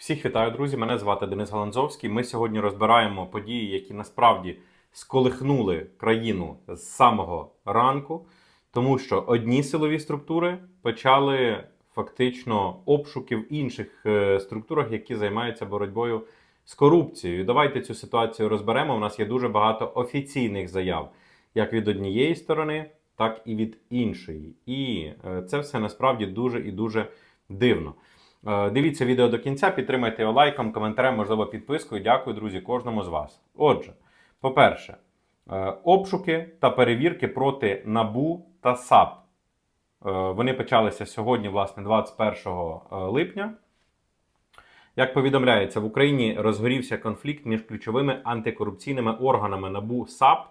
Всіх вітаю, друзі! Мене звати Денис Галанзовський. Ми сьогодні розбираємо події, які насправді сколихнули країну з самого ранку, тому що одні силові структури почали фактично обшуки в інших е, структурах, які займаються боротьбою з корупцією. Давайте цю ситуацію розберемо. У нас є дуже багато офіційних заяв, як від однієї сторони, так і від іншої. І е, це все насправді дуже і дуже дивно. Е, Дивіться відео до кінця, підтримайте його лайком, коментарем, можливо, підпискою. Дякую, друзі, кожному з вас. Отже, по-перше, е, обшуки та перевірки проти НАБУ та САП. Е, Вони почалися сьогодні, власне, 21 липня. Як повідомляється, в Україні розгорівся конфлікт між ключовими антикорупційними органами НАБУ САП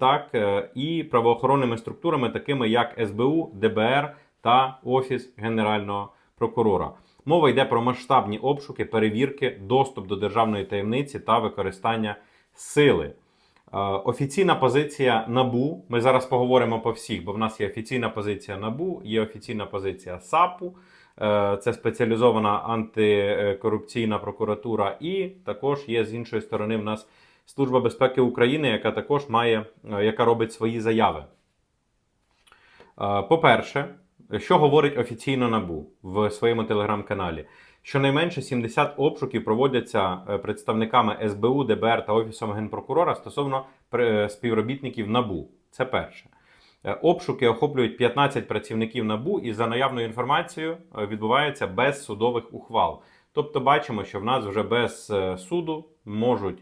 так, і правоохоронними структурами, такими як СБУ, ДБР та Офіс Генерального прокурора. Мова йде про масштабні обшуки, перевірки, доступ до державної таємниці та використання сили. Е, Офіційна позиція НАБУ. Ми зараз поговоримо по всіх, бо в нас є офіційна позиція НАБУ, є офіційна позиція САПу. Е, Це спеціалізована антикорупційна прокуратура, і також є з іншої сторони в нас Служба безпеки України, яка також має, е, яка робить свої заяви. По-перше, що говорить офіційно НАБУ в своєму телеграм-каналі? Щонайменше 70 обшуків проводяться е, представниками СБУ, ДБР та Офісом Генпрокурора стосовно е, співробітників НАБУ. Це перше. Е, Обшуки охоплюють 15 працівників НАБУ і за наявною інформацією відбувається без судових ухвал. Тобто бачимо, що в нас вже без суду можуть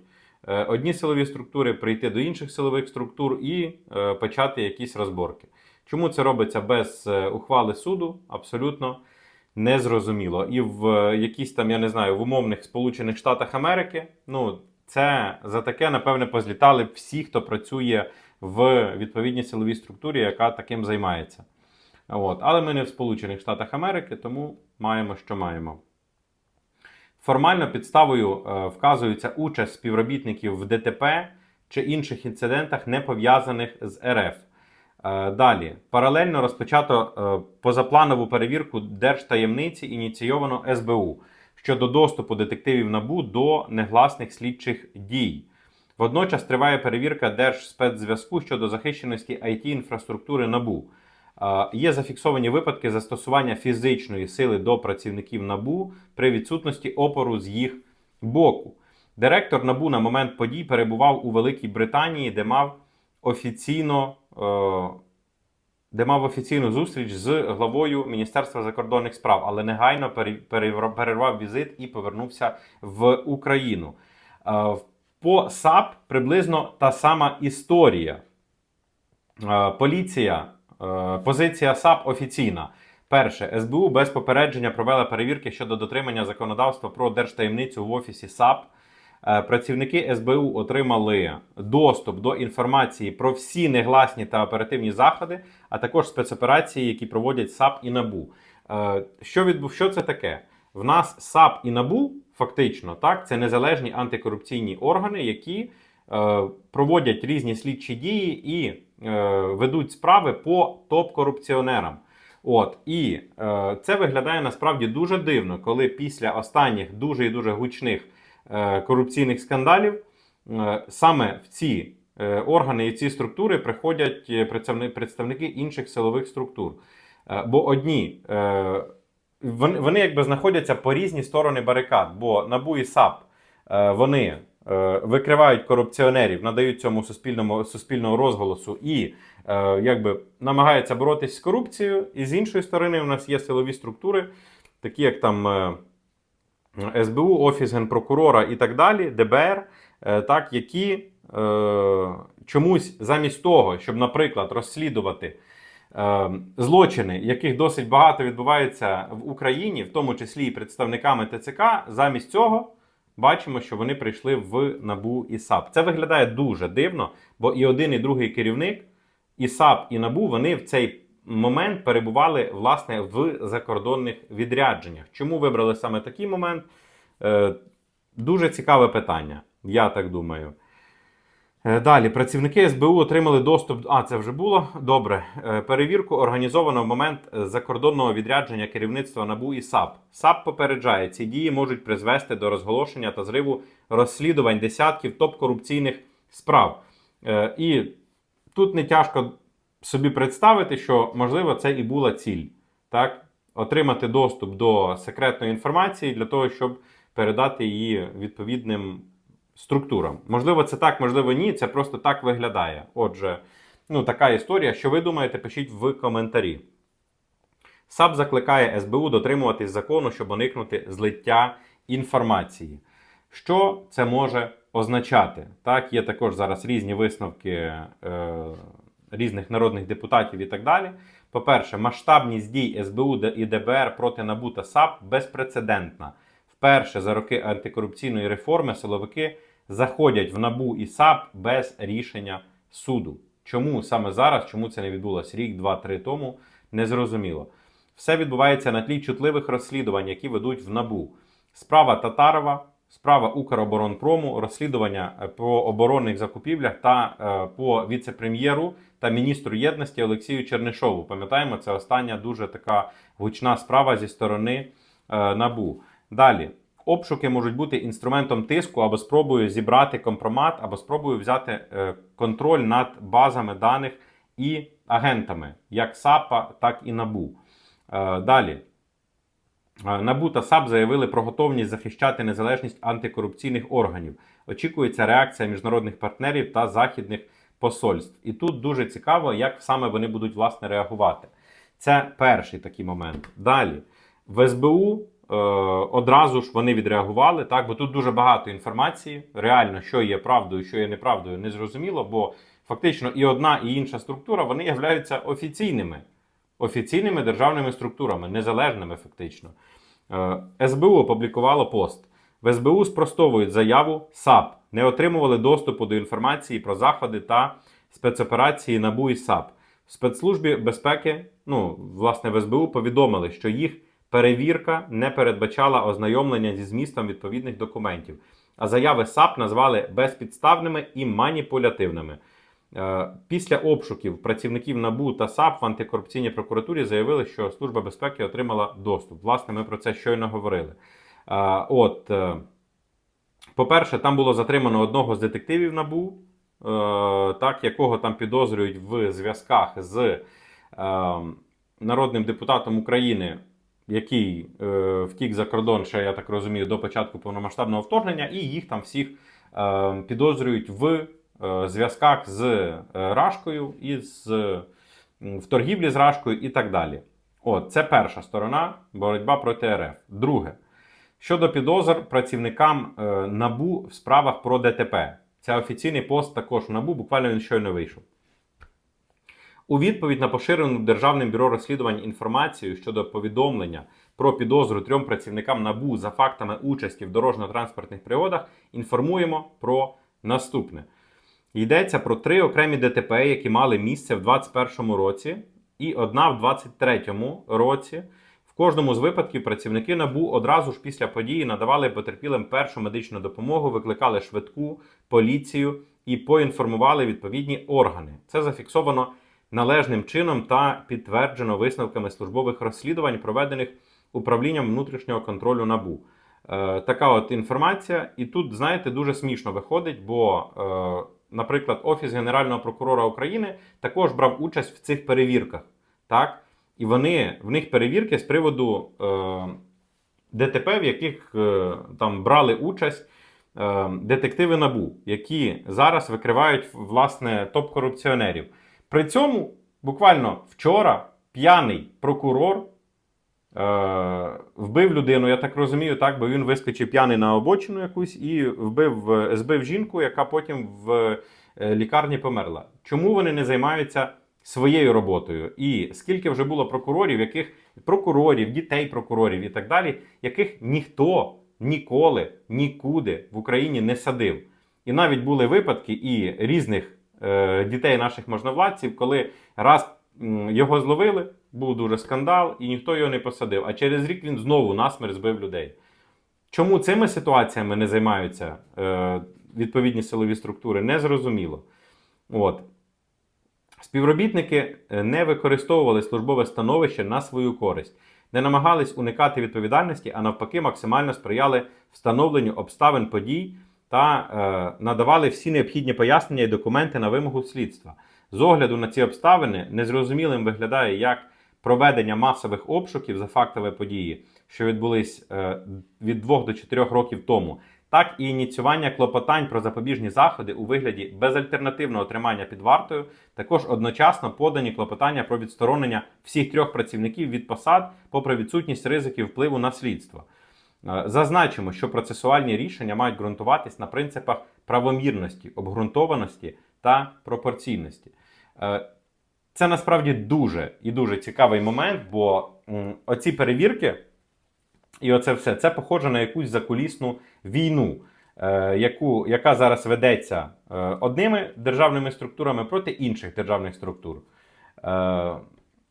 одні силові структури прийти до інших силових структур і почати якісь розборки. Чому це робиться без е, ухвали суду? Абсолютно незрозуміло. І в е, якісь там, я не знаю, в умовних Сполучених Штатах Америки, ну це за таке, напевне, позлітали всі, хто працює в відповідній силовій структурі, яка таким займається. От. Але ми не в Сполучених Штатах Америки, тому маємо, що маємо. Формально підставою е, вказується участь співробітників в ДТП чи інших інцидентах, не пов'язаних з РФ. Е, Далі паралельно розпочато е, позапланову перевірку держтаємниці, ініційовано СБУ щодо доступу детективів НАБУ до негласних слідчих дій. Водночас триває перевірка Держспецзв'язку щодо захищеності it інфраструктури НАБУ. Е, Є зафіксовані випадки застосування фізичної сили до працівників НАБУ при відсутності опору з їх боку. Директор НАБУ на момент подій перебував у Великій Британії, де мав офіційно, е, де мав офіційну зустріч з главою Міністерства закордонних справ, але негайно перервав візит і повернувся в Україну. Е, По САП приблизно та сама історія. Е, Поліція, позиція САП офіційна. Перше, СБУ без попередження провела перевірки щодо дотримання законодавства про держтаємницю в офісі САП. Е, Працівники СБУ отримали доступ до інформації про всі негласні та оперативні заходи, а також спецоперації, які проводять САП і НАБУ. Е, Що відбув? Що це таке? В нас САП і НАБУ фактично так, це незалежні антикорупційні органи, які е, проводять різні слідчі дії і ведуть справи по топ-корупціонерам. От і е, це виглядає насправді дуже дивно, коли після останніх дуже і дуже гучних корупційних скандалів е, саме в ці е, органи і ці структури приходять е, представники інших силових структур. Е, бо одні е, вони, якби знаходяться по різні сторони барикад, бо НАБУ і САП е, вони е, викривають корупціонерів, надають цьому суспільному суспільного розголосу і е, якби намагаються боротися з корупцією. І з іншої сторони, у нас є силові структури, такі як там е, СБУ, Офіс Генпрокурора і так далі, ДБР, е, так, які е, чомусь замість того, щоб, наприклад, розслідувати е, злочини, яких досить багато відбувається в Україні, в тому числі і представниками ТЦК, замість цього. Бачимо, що вони прийшли в НАБУ і САП. Це виглядає дуже дивно, бо і один, і другий керівник, і САП, і НАБУ вони в цей момент перебували власне в закордонних відрядженнях. Чому вибрали саме такий момент? Е, дуже цікаве питання, я так думаю. Е, Далі працівники СБУ отримали доступ. А, це вже було добре. Е, Перевірку організовано в момент закордонного відрядження керівництва НАБУ і САП. САП попереджає, ці дії можуть призвести до розголошення та зриву розслідувань десятків топ-корупційних справ. Е, І тут не тяжко собі представити, що можливо це і була ціль, так? Отримати доступ до секретної інформації для того, щоб передати її відповідним структурам. Можливо, це так, можливо, ні. Це просто так виглядає. Отже, ну така історія. Що ви думаєте, пишіть в коментарі. САП закликає СБУ дотримуватись закону, щоб уникнути злиття інформації. Що це може означати? Так, є також зараз різні висновки е, різних народних депутатів і так далі. По-перше, масштабність дій СБУ і ДБР проти НАБУ та САП безпрецедентна. Вперше за роки антикорупційної реформи силовики заходять в НАБУ і САП без рішення суду. Чому саме зараз? Чому це не відбулося рік, два, три тому? Незрозуміло. Все відбувається на тлі чутливих розслідувань, які ведуть в НАБУ. Справа Татарова, справа Укроборонпрому, розслідування е, по оборонних закупівлях та е, по віце-прем'єру та міністру єдності Олексію Чернишову. Пам'ятаємо, це остання дуже така гучна справа зі сторони е, НАБУ. Далі. Обшуки можуть бути інструментом тиску або спробою зібрати компромат, або спробою взяти е, контроль над базами даних і агентами, як САПа, так і НАБУ. Е, Далі. Е, НАБУ та САП заявили про готовність захищати незалежність антикорупційних органів. Очікується реакція міжнародних партнерів та західних посольств. І тут дуже цікаво, як саме вони будуть власне реагувати. Це перший такий момент. Далі в СБУ е, одразу ж вони відреагували, так бо тут дуже багато інформації. Реально, що є правдою, що є неправдою, не зрозуміло, бо фактично і одна, і інша структура вони являються офіційними, офіційними державними структурами, незалежними фактично. Е, СБУ опублікувало пост. В СБУ спростовують заяву САП, не отримували доступу до інформації про заходи та спецоперації НАБУ і САП. В спецслужбі безпеки, ну, власне, в СБУ повідомили, що їх перевірка не передбачала ознайомлення зі змістом відповідних документів, а заяви САП назвали безпідставними і маніпулятивними. Е, Після обшуків працівників НАБУ та САП в антикорупційній прокуратурі заявили, що Служба безпеки отримала доступ. Власне, ми про це щойно говорили. Е, От, е, по-перше, там було затримано одного з детективів НАБУ, так, якого там підозрюють в зв'язках з народним депутатом України, який втік за кордон, ще я так розумію, до початку повномасштабного вторгнення, і їх там всіх підозрюють в зв'язках з е, Рашкою і з, в торгівлі з Рашкою і так далі. От, це перша сторона боротьба проти РФ. Друге. Щодо підозр працівникам е, НАБУ в справах про ДТП. Це офіційний пост також в НАБУ, буквально він щойно вийшов. У відповідь на поширену Державним бюро розслідувань інформацію щодо повідомлення про підозру трьом працівникам НАБУ за фактами участі в дорожньо-транспортних пригодах інформуємо про наступне. Йдеться про три окремі ДТП, які мали місце в 2021 році, і одна в 2023 році. В кожному з випадків працівники НАБУ одразу ж після події надавали потерпілим першу медичну допомогу, викликали швидку, поліцію і поінформували відповідні органи. Це зафіксовано належним чином та підтверджено висновками службових розслідувань, проведених управлінням внутрішнього контролю НАБУ. Е, така от інформація, і тут, знаєте, дуже смішно виходить, бо, е, наприклад, Офіс Генерального прокурора України також брав участь в цих перевірках. Так? І вони, в них перевірки з приводу е, ДТП, в яких е, там брали участь е, детективи НАБУ, які зараз викривають власне топ-корупціонерів. При цьому буквально вчора п'яний прокурор вбив людину, я так розумію, так, бо він вискочив п'яний на обочину якусь і вбив, е, збив жінку, яка потім в е, лікарні померла. Чому вони не займаються своєю роботою? І скільки вже було прокурорів, яких прокурорів, дітей прокурорів і так далі, яких ніхто ніколи нікуди в Україні не садив. І навіть були випадки і різних е, дітей наших можновладців, коли раз його зловили, був дуже скандал, і ніхто його не посадив. А через рік він знову насмерть збив людей. Чому цими ситуаціями не займаються е, відповідні силові структури, не зрозуміло. От. Співробітники е, не використовували службове становище на свою користь, не намагались уникати відповідальності, а навпаки, максимально сприяли встановленню обставин подій та е, надавали всі необхідні пояснення і документи на вимогу слідства. З огляду на ці обставини незрозумілим виглядає як проведення масових обшуків за фактові події, що відбулись е, від 2 до 4 років тому, так і ініціювання клопотань про запобіжні заходи у вигляді безальтернативного тримання під вартою, також одночасно подані клопотання про відсторонення всіх трьох працівників від посад, попри відсутність ризиків впливу на слідство. Е, Зазначимо, що процесуальні рішення мають ґрунтуватись на принципах правомірності, обґрунтованості та пропорційності. Це насправді дуже і дуже цікавий момент, бо оці перевірки і оце все це похоже на якусь закулісну війну, е, яку, яка зараз ведеться е, одними державними структурами проти інших державних структур. Е,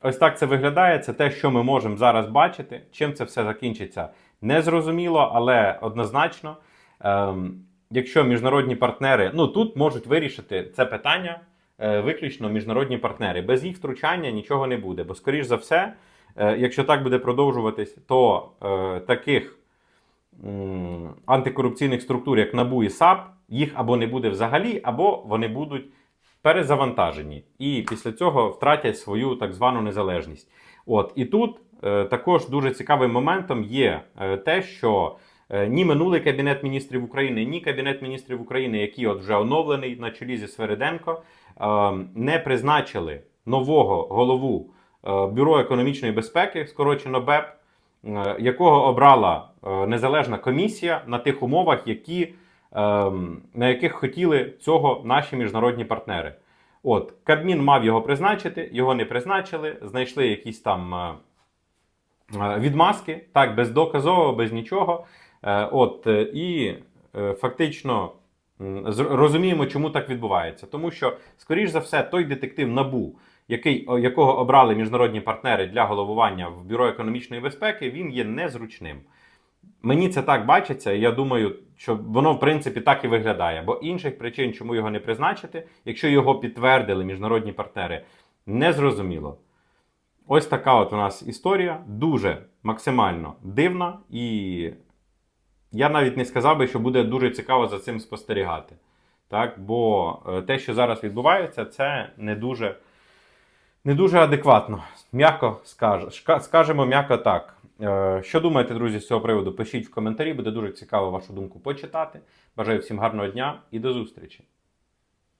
ось так це виглядає. Це те, що ми можемо зараз бачити. Чим це все закінчиться, незрозуміло, але однозначно, е, якщо міжнародні партнери, ну тут можуть вирішити це питання виключно міжнародні партнери. Без їх втручання нічого не буде. Бо, скоріш за все, е, якщо так буде продовжуватись, то е, таких антикорупційних структур, як НАБУ і САП, їх або не буде взагалі, або вони будуть перезавантажені. І після цього втратять свою так звану незалежність. От і тут е, також дуже цікавим моментом є е, те, що е, ні минулий кабінет міністрів України, ні кабінет міністрів України, який от вже оновлений на чолі зі Свериденко, е, не призначили нового голову е, Бюро економічної безпеки, скорочено БЕП, е, якого обрала е, незалежна комісія на тих умовах, які, на яких хотіли цього наші міжнародні партнери. От Кабмін мав його призначити, його не призначили, знайшли якісь там е, е, відмазки, так, бездоказово, без нічого. Е, От, е, і е, фактично розуміємо, чому так відбувається. Тому що, скоріш за все, той детектив НАБУ, який, якого обрали міжнародні партнери для головування в Бюро економічної безпеки, він є незручним. Мені це так бачиться, і я думаю, що воно в принципі так і виглядає. Бо інших причин, чому його не призначити, якщо його підтвердили міжнародні партнери, не зрозуміло. Ось така от у нас історія, дуже максимально дивна, і я навіть не сказав би, що буде дуже цікаво за цим спостерігати. Так? Бо е, те, що зараз відбувається, це не дуже, не дуже адекватно. М'яко скаж, скажемо м'яко так. Е, Що думаєте, друзі, з цього приводу? Пишіть в коментарі, буде дуже цікаво вашу думку почитати. Бажаю всім гарного дня і до зустрічі!